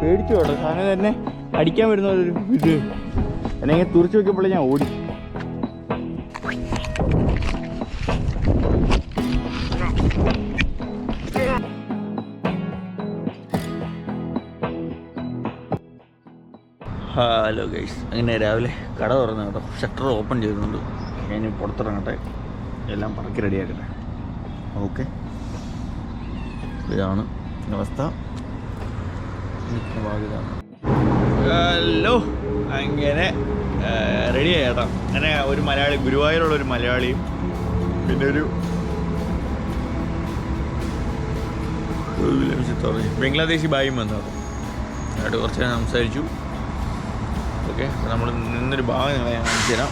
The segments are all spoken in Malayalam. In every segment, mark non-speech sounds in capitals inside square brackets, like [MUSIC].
പേടിച്ചു കേട്ടോ സാധനം തന്നെ അടിക്കാൻ വരുന്ന ഒരു ഇത്. എന്നെ ഇങ്ങനെ തുറച്ചു നോക്കിയപ്പോഴേ ഞാൻ ഓടി. ഹലോ ഗൈസ് അങ്ങനെ രാവിലെ കട തുറന്നു കേട്ടോ. ഷട്ടർ ഓപ്പൺ ചെയ്തിട്ടുണ്ട് ഞാൻ പുറത്തിറങ്ങട്ടെ. എല്ലാം പറക്കി റെഡിയാക്കട്ടെ. ഓക്കെ ഇതാണ് അവസ്ഥ. നിൽക്കുന്ന ഭാഗ്യതാണ് ഹലോ അങ്ങനെ റെഡി ആയിട്ടോ അങ്ങനെ ഒരു മലയാളി ഗുരുവായൂരുള്ള ഒരു മലയാളിയും പിന്നെ ഒരു ബംഗ്ലാദേശി ബായും വന്നു. കേട്ടോ എന്നിട്ട് കുറച്ച് നേരം സംസാരിച്ചു. ഓക്കെ നമ്മൾ നിന്നൊരു ഭാഗം നിങ്ങളെ ഞാൻ കാണിച്ചു തരാം.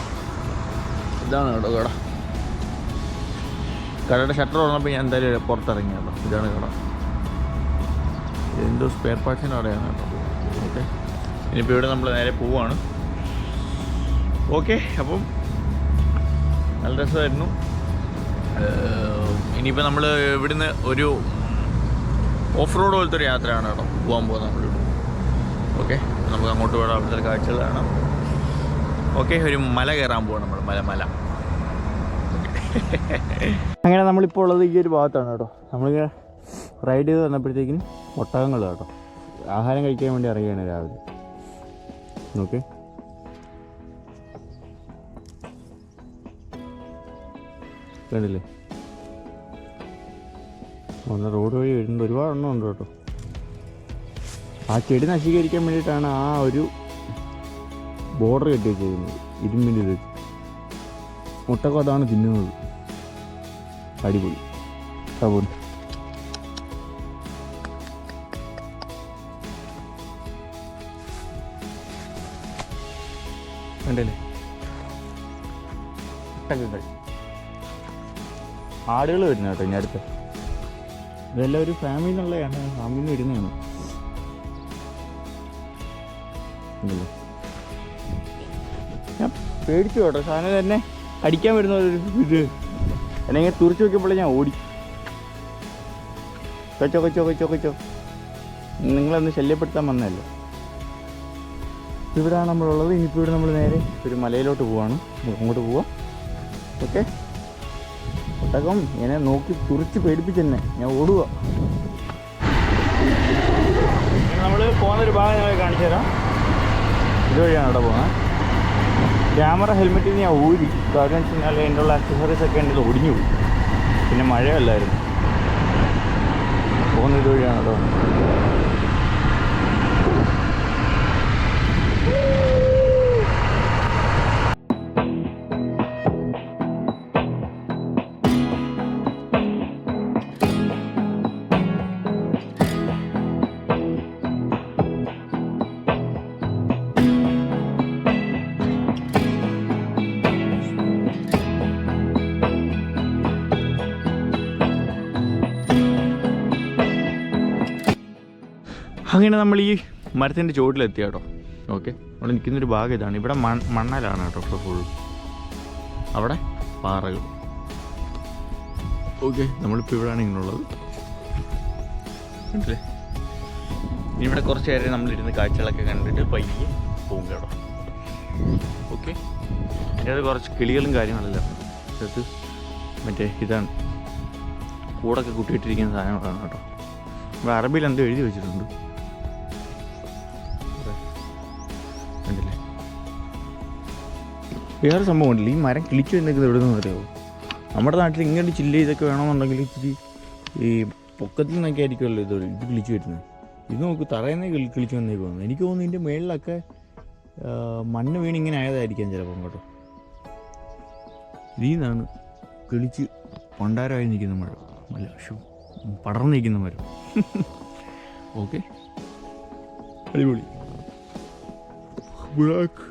ഇതാണ് കേട്ടോ കട. കടയുടെ ഷട്ടർ തുറന്നപ്പോൾ ഞാൻ എന്തായാലും പുറത്തിറങ്ങി കേട്ടോ. ഇതാണ് കട. എന്തോ സ്പെയർ പാർട്സിന്റെ കടയാണ് കേട്ടോ. ഓക്കെ ഇനിയിപ്പോൾ ഇവിടെ നമ്മൾ നേരെ പോവാണ്. ഓക്കെ അപ്പം നല്ല രസമായിരുന്നു. ഇനിയിപ്പോൾ നമ്മൾ ഇവിടുന്ന് ഒരു ഓഫ് റോഡ് പോലത്തെ ഒരു യാത്രയാണ് കേട്ടോ പോകാൻ പോകുന്നത് നമ്മളിവിടെ. ഓക്കെ നമുക്ക് അങ്ങോട്ട് പോകാം അവിടുത്തെ കാഴ്ചകൾ കാണാം. ഓക്കെ ഒരു മല കയറാൻ പോവാണ് നമ്മൾ മല മല. അങ്ങനെ നമ്മളിപ്പോൾ ഉള്ളത് ഈ ഒരു ഭാഗത്താണ് കേട്ടോ. നമ്മളിങ്ങനെ റൈഡ് ചെയ്ത് വന്നപ്പോഴത്തേക്കിനും ഒട്ടകങ്ങൾ കേട്ടോ. ആഹാരം കഴിക്കാൻ വേണ്ടി ഇറങ്ങിയാണ് രാവിലെ. ഓക്കെ കണ്ടില്ലേ? ഒന്ന് റോഡ് വഴി വരുന്നുണ്ട്. ഒരുപാടെണ്ണം ഉണ്ട് കേട്ടോ. ആ ചെടി നശീകരിക്കാൻ വേണ്ടിയിട്ടാണ് ആ ഒരു ബോർഡർ കെട്ടി വെച്ചിരിക്കുന്നത്. ഇരുമ്പിന്റെ ഇത്. മുട്ടക്കം അതാണ് തിന്നുന്നത്. അടിപൊളി. കണ്ടല്ലേ ഒട്ടകങ്ങൾ ആടുകൾ വരുന്ന കേട്ടോ ഇനി അടുത്ത്. ഇതെല്ലാം ഒരു ഫാമിലി എന്നുള്ളതാണ് ഫാമിലി വരുന്നതാണ്. ഞാൻ പേടിച്ചു കേട്ടോ. സാധനം തന്നെ അടിക്കാൻ വരുന്ന ഒരു ഇത്. എന്നെ ഇങ്ങനെ തുറച്ചു നോക്കിയപ്പോഴേ ഞാൻ ഓടി. കൊച്ചോ കൊച്ചോ കൊച്ചോ കൊച്ചോ. നിങ്ങളൊന്ന് ശല്യപ്പെടുത്താൻ വന്നതല്ലേ? ഇവിടെയാണ് നമ്മളുള്ളത്. ഇനിയിപ്പോൾ ഇവിടെ നമ്മൾ നേരെ ഒരു മലയിലോട്ട് പോവാണ്. അങ്ങോട്ട് പോവാം. ഓക്കെ? ഒട്ടകം എന്നെ നോക്കി തുറച്ച് പേടിപ്പിച്ചെന്നെ. ഞാൻ ഓടുക നമ്മൾ പോകുന്നൊരു ഭാഗം ഞങ്ങൾ കാണിച്ചു തരാം. ഇതുവഴിയാണ് അവിടെ പോകുന്നത് ക്യാമറ ഹെൽമെറ്റിൽ ഞാൻ ഊരി. കാരണം വെച്ച് കഴിഞ്ഞാൽ എന്റെ ഉള്ള അക്സസറീസ് ഒക്കെ എന്റെ ഒടിഞ്ഞു പോയി. പിന്നെ മഴയല്ലായിരുന്നു. പോകുന്ന ഇതുവഴിയാണ് കേട്ടോ അങ്ങനെ നമ്മൾ ഈ മരത്തിന്റെ ചുവട്ടിലെത്തി കേട്ടോ ഓക്കെ. അവിടെ നിൽക്കുന്നൊരു ഭാഗം ഇതാണ്. ഇവിടെ മണ്ണലാണ് കേട്ടോ ഫുൾ അവിടെ പാറകൾ. ഓക്കെ നമ്മളിപ്പോൾ ഇവിടെയാണ് ഇങ്ങനെയുള്ളത്. കണ്ടില്ലേ ഇവിടെ കുറച്ച് നേരം നമ്മളിരുന്ന് കാഴ്ചകളൊക്കെ കണ്ടിട്ട് പയ്യെ പോകും കേട്ടോ. ഓക്കെ. ഇതിനകത്ത് കുറച്ച് കിളികളും കാര്യങ്ങളെല്ലാം. ഇത് മറ്റേ ഇതാണ്. കൂടൊക്കെ കുട്ടിയിട്ടിരിക്കുന്ന സാധനങ്ങളാണ് കേട്ടോ. ഇവിടെ അറബിയിൽ എന്തോ എഴുതി വെച്ചിട്ടുണ്ട്. വേറെ സംഭവം ഉണ്ടല്ലോ ഈ മരം കിളിച്ചു നിൽക്കുന്നത് എവിടെ നിന്ന് അറിയാമോ നമ്മുടെ നാട്ടിൽ ഇങ്ങോട്ട് ചില്ല് ചെയ്തൊക്കെ വേണമെന്നുണ്ടെങ്കിൽ ഇച്ചിരി ഈ പൊക്കത്തിൽ നിന്നൊക്കെ ആയിരിക്കുമല്ലോ ഇത് ഇത് കിളിച്ചു വരുന്നത്. ഇത് നോക്ക് തറയുന്ന കിളിച്ചു കിളിച്ചു വന്നേക്കുവാണ് എനിക്ക് തോന്നുന്നു ഇതിന്റെ മുകളിലൊക്കെ മണ്ണ് വീണ് ഇങ്ങനെ ആയതായിരിക്കാം ചിലപ്പം കേട്ടോ ഇതിൽ നിന്നാണ് കിളിച്ച് പണ്ടാരമായി നിൽക്കുന്ന മഴ. അല്ല ഷോ പടർന്നു നിൽക്കുന്ന മരം. [LAUGHS] ഓക്കെ. അടിപൊളി. ബ്ലാക്ക്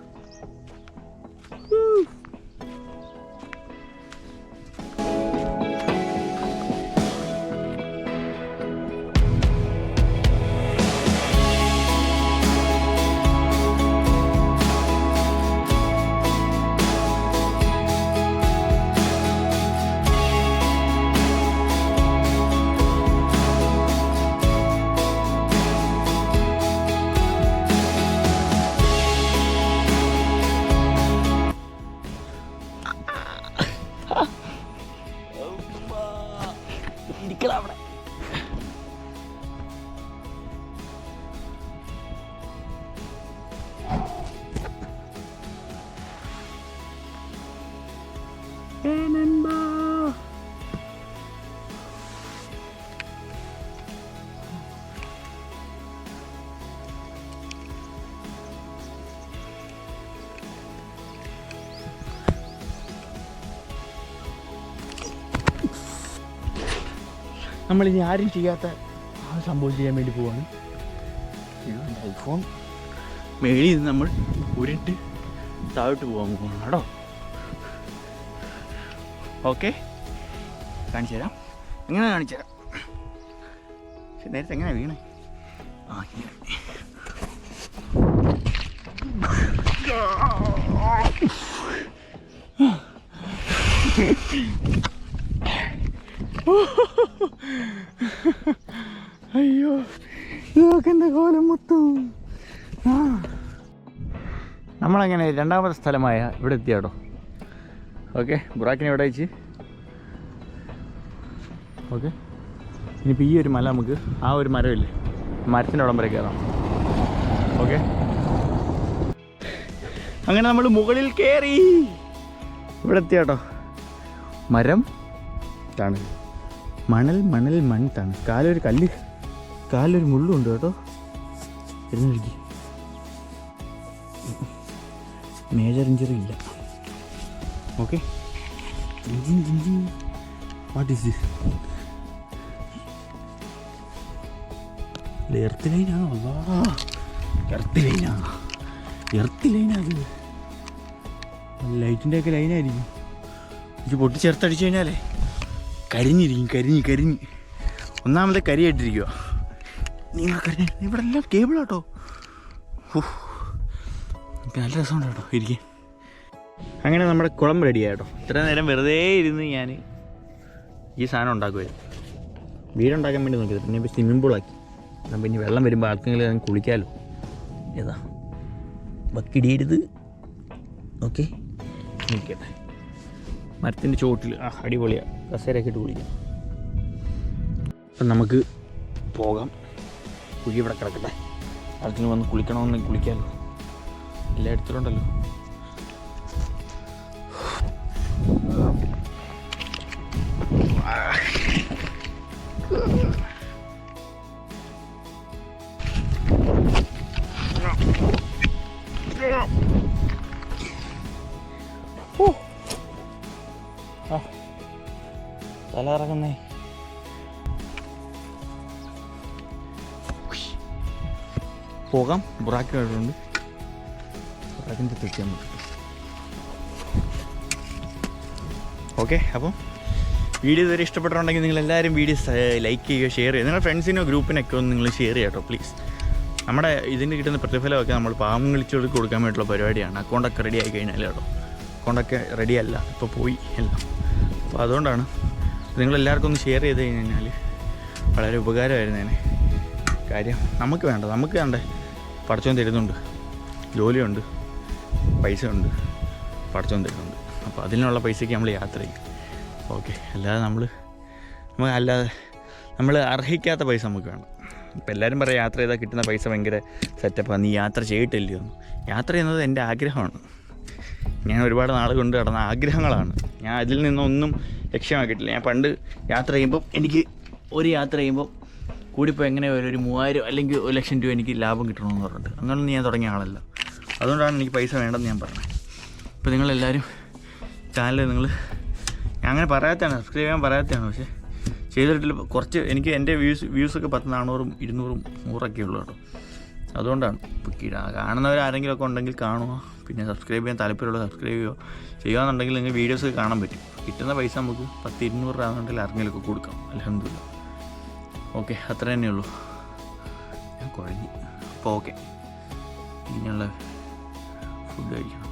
നൻപാ നമ്മളിനി ആരും ചെയ്യാത്ത ആ സംഭവം ചെയ്യാൻ വേണ്ടി പോവാണ്. ഐഫോൺ മേളിൽ നിന്ന് നമ്മൾ ഉരുട്ട് താഴോട്ട് പോകാൻ പോകണം കേട്ടോ. ഓക്കെ. കാണിച്ചു തരാം. എങ്ങനെ കാണിച്ചു തരാം? പക്ഷെ നേരത്തെ എങ്ങനെ വീണേ? ആ. അയ്യോ നോക്കെന്താ കോലം മൊത്തം? നമ്മളങ്ങനെ രണ്ടാമത്തെ സ്ഥലമായ ഇവിടെ എത്തിയാട്ടോ ഓക്കെ ബുറാക്കിനെ ഇവിടെ അയച്ച് ഓക്കെ. ഇനിയിപ്പോൾ ഈ ഒരു മല നമുക്ക് ആ ഒരു മരമില്ലേ? മരത്തിന്റെ അവിടം വരെ കയറാം. ഓക്കെ. അങ്ങനെ നമ്മൾ മുകളിൽ കയറി ഇവിടെ എത്തിയാട്ടോ മരം താണ് മണൽ മണൽ മൺ താണ് കാലൊരു കല്ല് കാലൊരു മുള്ളുണ്ട് കേട്ടോ. ഇരുന്നിരിക്കും മേജർ ഇഞ്ചറി ഇല്ല. Okay what is this earth ലൈനാണോ അല്ലാ എർത്ത് ലൈനാ എർത്ത് ലൈനാ അത് ലൈറ്റിന്റെ ഒക്കെ ലൈനായിരിക്കും ഇത് പൊട്ടിച്ചേർത്തടിച്ചു കഴിഞ്ഞാലേ കരിഞ്ഞിരിക്കും കരിഞ്ഞ് കരിഞ്ഞ്. ഒന്നാമത്തെ കരിയായിട്ടിരിക്കുക നിങ്ങൾ കരി ഇവിടെ എല്ലാം കേബിളാട്ടോ എനിക്ക് നല്ല രസമുണ്ട് കേട്ടോ. ഇരിക്കാൻ അങ്ങനെ നമ്മുടെ കുളം റെഡിയായിട്ടോ ഇത്ര നേരം വെറുതെ ഇരുന്ന് ഞാൻ ഈ സാധനം ഉണ്ടാക്കുമായിരുന്നു വീടുണ്ടാക്കാൻ വേണ്ടി നോക്കിയത്. പിന്നെ ഇപ്പോൾ സ്വിമ്മിംഗ് പൂളാക്കി അപ്പം പിന്നെ വെള്ളം വരുമ്പോൾ ആർക്കെങ്കിലും കുളിക്കാമല്ലോ ഏതാ? ബക്കിടിയരുത് ഓക്കെ. നിൽക്കട്ടെ. മരത്തിന്റെ ചോട്ടിൽ ആ അടിപൊളിയാണ് കസേരയൊക്കെ ഇട്ട് കുളിക്കാം. അപ്പം നമുക്ക് പോകാം. കുഴി ഇവിടെ കിടക്കട്ടെ. ആർക്കെങ്കിലും വന്ന് കുളിക്കണമെന്ന് കുളിക്കാമല്ലോ എല്ലായിടത്തും എടുത്തിട്ടുണ്ടല്ലോ തല ഇറങ്ങുന്നേ പോകാം. ബുറാക്കി കഴിഞ്ഞുണ്ട് ബുറാക്കിന്റെ തെറ്റിയാൽ മതി. ഓക്കെ അപ്പം വീഡിയോ ഇതുവരെ ഇഷ്ടപ്പെട്ടിട്ടുണ്ടെങ്കിൽ നിങ്ങൾ എല്ലാവരും വീഡിയോസ് ലൈക്ക് ചെയ്യുക ഷെയർ ചെയ്യുക. നിങ്ങളുടെ ഫ്രണ്ട്സിനോ ഗ്രൂപ്പിനൊക്കെ ഒന്ന് നിങ്ങൾ ഷെയർ ചെയ്യുക കേട്ടോ പ്ലീസ് നമ്മുടെ ഇതിന് കിട്ടുന്ന പ്രതിഫലമൊക്കെ നമ്മൾ പാവം വിളിച്ചു കൊടുക്കാൻ വേണ്ടിയിട്ടുള്ള പരിപാടിയാണ്. അക്കൗണ്ടൊക്കെ റെഡി ആയി കഴിഞ്ഞാൽ കേട്ടോ. അക്കൗണ്ടൊക്കെ റെഡി അല്ല ഇപ്പോൾ പോയി എല്ലാം. അപ്പോൾ അതുകൊണ്ടാണ് നിങ്ങളെല്ലാവർക്കും ഒന്ന് ഷെയർ ചെയ്ത് കഴിഞ്ഞാൽ വളരെ ഉപകാരമായിരുന്നേനെ. കാര്യം നമുക്ക് വേണ്ട നമുക്ക് വേണ്ട. പഠിച്ചോൻ തരുന്നുണ്ട്. ജോലിയുണ്ട്. പൈസ ഉണ്ട് പഠിച്ചോൻ തരുന്നുണ്ട്. അപ്പോൾ അതിനുള്ള പൈസയ്ക്ക് നമ്മൾ യാത്ര ചെയ്യും. ഓക്കെ അല്ലാതെ നമ്മൾ നമുക്ക് അല്ലാതെ നമ്മൾ അർഹിക്കാത്ത പൈസ നമുക്ക് വേണം. ഇപ്പം എല്ലാവരും പറയാം യാത്ര ചെയ്താൽ കിട്ടുന്ന പൈസ ഭയങ്കര സെറ്റപ്പാണ് നീ യാത്ര ചെയ്തിട്ടില്ലയോ? യാത്ര ചെയ്യുന്നത് എന്റെ ആഗ്രഹമാണ്. ഞാൻ ഒരുപാട് നാൾ കൊണ്ട് നടന്ന ആഗ്രഹങ്ങളാണ്. ഞാൻ അതിൽ നിന്നൊന്നും ലക്ഷ്യമാക്കിയിട്ടില്ല. ഞാൻ പണ്ട് യാത്ര ചെയ്യുമ്പോൾ എനിക്ക് ഒരു യാത്ര ചെയ്യുമ്പോൾ കൂടിപ്പോൾ എങ്ങനെ ഒരു ഒരു മൂവായിരം അല്ലെങ്കിൽ ഒരു ലക്ഷം രൂപ എനിക്ക് ലാഭം കിട്ടണമെന്ന് പറഞ്ഞിട്ട്. അങ്ങനൊന്നും ഞാൻ തുടങ്ങിയ ആളല്ല. അതുകൊണ്ടാണ് എനിക്ക് പൈസ വേണ്ടെന്ന് ഞാൻ പറഞ്ഞത്. അപ്പോൾ നിങ്ങളെല്ലാവരും ചാനൽ നിങ്ങൾ അങ്ങനെ പറയാത്തതാണ് സബ്സ്ക്രൈബ് ചെയ്യാൻ പറയാത്തതാണ്. പക്ഷേ ചെയ്തിട്ടില്ല. കുറച്ച് എനിക്ക് എന്റെ വ്യൂസ് വ്യൂസൊക്കെ പത്ത് നാനൂറും ഇരുന്നൂറും നൂറൊക്കെ ഉള്ളൂ കേട്ടോ. അതുകൊണ്ടാണ്. കാണുന്നവർ ആരെങ്കിലും ഒക്കെ ഉണ്ടെങ്കിൽ കാണുക. പിന്നെ സബ്സ്ക്രൈബ് ചെയ്യാൻ താല്പര്യമുള്ള സബ്സ്ക്രൈബ് ചെയ്യുക. ചെയ്യുകയാണെന്നുണ്ടെങ്കിൽ നിങ്ങൾക്ക് വീഡിയോസ് കാണാൻ പറ്റും. കിട്ടുന്ന പൈസ നമുക്ക് പത്ത് ഇരുന്നൂറ് രൂപ എന്നുണ്ടെങ്കിൽ ആർക്കെങ്കിലുമൊക്കെ കൊടുക്കാം. അലഹമില്ല ഓക്കെ അത്ര തന്നെയുള്ളൂ ഞാൻ കുഴഞ്ഞു. അപ്പോൾ ഓക്കെ. ഇനിയുള്ള ഫുഡ് കഴിക്കണം